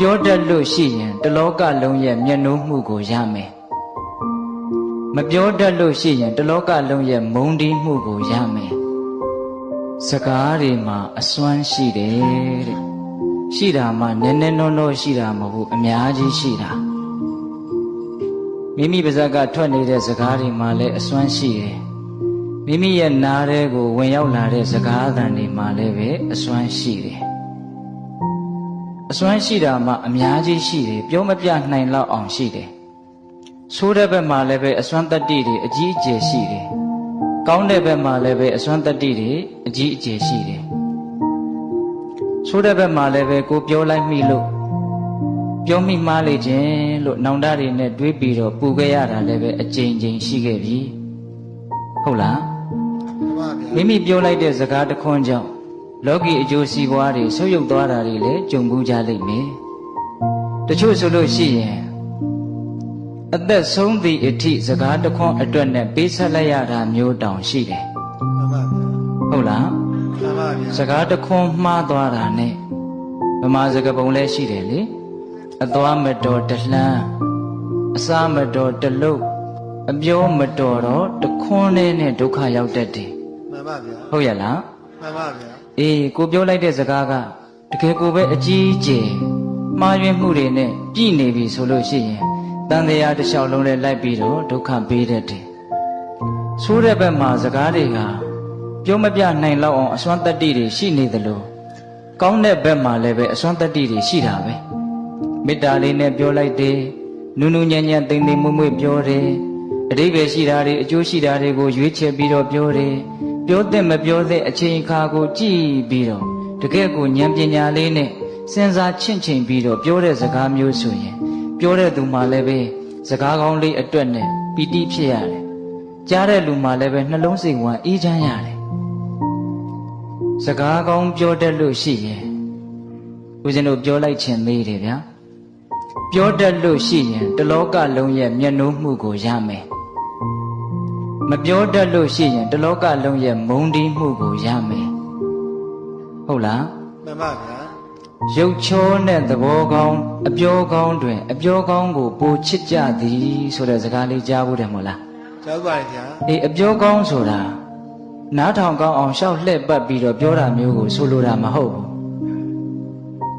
ပြောတတ်လို့ရှိရင်တလောကလုံးရဲ့မျက်နှိုးမှုကိုရမယ်မပြောတတ်လို့ရှိရင်တလောကလုံးရဲ့မုန်းတီးမှုကိုရမယ်စကားတွေမှာအစွမ်းရှိတယ်တဲ့ရှိတာမှနည်းနည်းနောနောရှိတာမဟုတ်ဘူးအများကြီးရှိတာမိမိပါဇက်ကထွက်နေတဲ့စကားတွေမှာလည်းအစွမ်းရှိတယ်မိမိရဲ့နားထဲကိုဝင်ရောက်လာတဲ့စကားအသံတွေမှာလည်းပဲအစွမ်းရှိတယ် အစွမ်းရှိတာမှအများကြီးရှိတယ်ပြောမပြနိုင်လောက်အောင်ရှိတယ်ဆိုးတဲ့ဘက်မှာလည်းပဲအစွမ်းတတ္တိတွေအကြီးအကျယ်ရှိတယ်ကောင်းတဲ့ဘက်မှာလည်းပဲအစွမ်းတတ္တိတွေအကြီးအကျယ်ရှိတယ်ဆိုးတဲ့ဘက်မှာလည်းပဲကိုပြောလိုက်မိလို့ပြောမိမှားလေခြင်းလို့နောင်တတွေနဲ့တွေးပြီးတော့ပူခဲ့ရတာလည်းပဲအကြိမ်ကြိမ်ရှိခဲ့ပြီဟုတ်လားမှန်ပါဗျာမိမိပြောလိုက်တဲ့စကားတစ်ခွန်းကြောင့် လောကီအကျိုးစီးပွားတွေဆုပ်ယုပ်သွားတာတွေလည်းကြုံဘူးကြလိမ့်မယ်တချို့ဆိုလို့ရှိရင်အသက်ဆုံးသည့်အထိစကားတစ်ခွန်းအတွက်နဲ့ပေးဆက်လိုက်ရတာမျိုးတောင်ရှိတယ်မှန်ပါဗျာဟုတ်လားမှန်ပါဗျာစကားတစ်ခွန်းမှားသွားတာနဲ့ဗမာစကားပုံလည်းရှိတယ်လေအသွားမတော်တလှမ်းအစားမတော်တလုတ်အပြောမတော်တော့တခွန်းလေးနဲ့ဒုက္ခရောက်တတ်တယ်မှန်ပါဗျာဟုတ်ရလား မှန်ပါဗျာအေးကိုပြောလိုက်တဲ့စကားကတကယ်ကိုပဲအကြီးအကျယ်မှားယွင်းမှုတွေနဲ့ပြည်နေပြီဆိုလို့ရှိရင်တန်တရားတစ်လျှောက်လုံးနဲ့လိုက်ပြီးတော့ဒုက္ခပေးတတ်တယ်။ဆိုးတဲ့ဘက်မှာစကားတွေကပြောမပြနိုင်လောက်အောင်အစွမ်းတတ္တိတွေရှိနေသလိုကောင်းတဲ့ဘက်မှာလည်းပဲအစွမ်းတတ္တိတွေရှိတာပဲ။မေတ္တာလေးနဲ့ပြောလိုက်တယ်နုနုညံ့ညံ့သိမ့်သိမ့်မွေ့မွေ့ပြောတယ်အတိပ္ပယ်ရှိတာတွေအကျိုးရှိတာတွေကိုရွေးချယ်ပြီးတော့ပြောတယ် ပြောတဲ့မပြောတဲ့အချိန်အခါကိုကြည့်ပြီးတော့တကယ့်ကိုဉာဏ်ပညာလေးနဲ့စဉ်းစားချင့်ချိန်ပြီးတော့ပြောတဲ့စကားမျိုးဆိုရင် ပြောတဲ့သူမှလည်းပဲစကားကောင်းလေးအတွက်နဲ့ပီတိဖြစ်ရတယ်ကြားတဲ့လူမှလည်းပဲနှလုံးစိတ်ဝမ်းအေးချမ်းရတယ်စကားကောင်းပြောတတ်လို့ရှိရင်ဦးဇင်းတို့ပြောလိုက်ခြင်းသေးတယ်ဗျာပြောတတ်လို့ရှိရင်တလောကလုံးရဲ့မျက်နှိုးမှုကိုရမယ် မပြောတတ်လို့ရှိရင်တလောကလုံးရဲ့မုန်းတီးမှုကိုရမယ်ဟုတ်လားမှန်ပါဗျာရုပ်ချောနဲ့သဘောကောင်းအပြောကောင်းတွင် အပြောကောင်းကိုပိုချစ်ကြသည်ဆိုတဲ့စကားလေးကြားဖို့တယ်မို့လားကြောက်ပါတယ်ဗျာအေးအပြောကောင်းဆိုတာနားထောင်ကောင်းအောင်ရှောက်လှည့်ပတ်ပြီးတော့ပြောတာမျိုးကိုဆိုလိုတာမဟုတ်ဘူး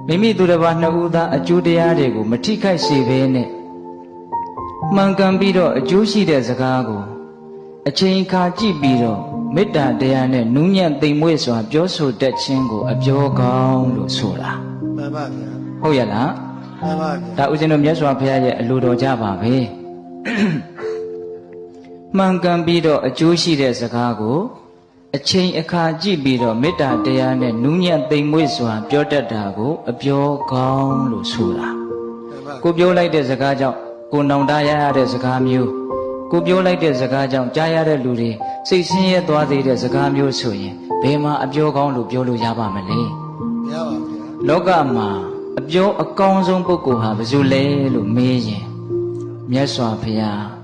မိမိသူတစ်ပါးနှစ်ဦးသားအကျိုးတရားတွေကိုမထိခိုက်စေဘဲနဲ့မှန်ကန်ပြီးတော့အကျိုးရှိတဲ့စကားကို အချိန်အခါကြည့်ပြီးတော့မေတ္တာတရားနဲ့နူးညံ့သိမ်မွေ့စွာ ပြောဆိုတတ်ခြင်းကို အပြောကောင်းလို့ဆိုတာမှန်ပါဗျာဟုတ်ရလားမှန်ပါဗျာဒါဥစဉ်တို့မြတ်စွာဘုရားရဲ့အလိုတော်ကြပါပဲမှန်ကန်ပြီးတော့အကျိုးရှိတဲ့စကားကိုအချိန်အခါကြည့်ပြီးတော့မေတ္တာတရားနဲ့နူးညံ့သိမ်မွေ့စွာ ပြောတတ်တာကို အပြောကောင်းလို့ဆိုတာမှန်ပါကိုပြောလိုက်တဲ့စကားကြောင့်ကိုနောင်တရရတဲ့စကားမျိုး ကိုပြောလိုက်တဲ့စကားကြောင့်ကြားရတဲ့လူတွေစိတ်ဆင်းရဲသွားသေးတဲ့စကားမျိုးဆိုရင်ဘယ်မှာအပြောကောင်းလို့ပြောလို့ရပါမလဲမရပါဗျာလောကမှာအပြောအကောင်းဆုံးပုဂ္ဂိုလ်ဟာဘယ်သူလဲလို့မေးရင်မြတ်စွာဘုရား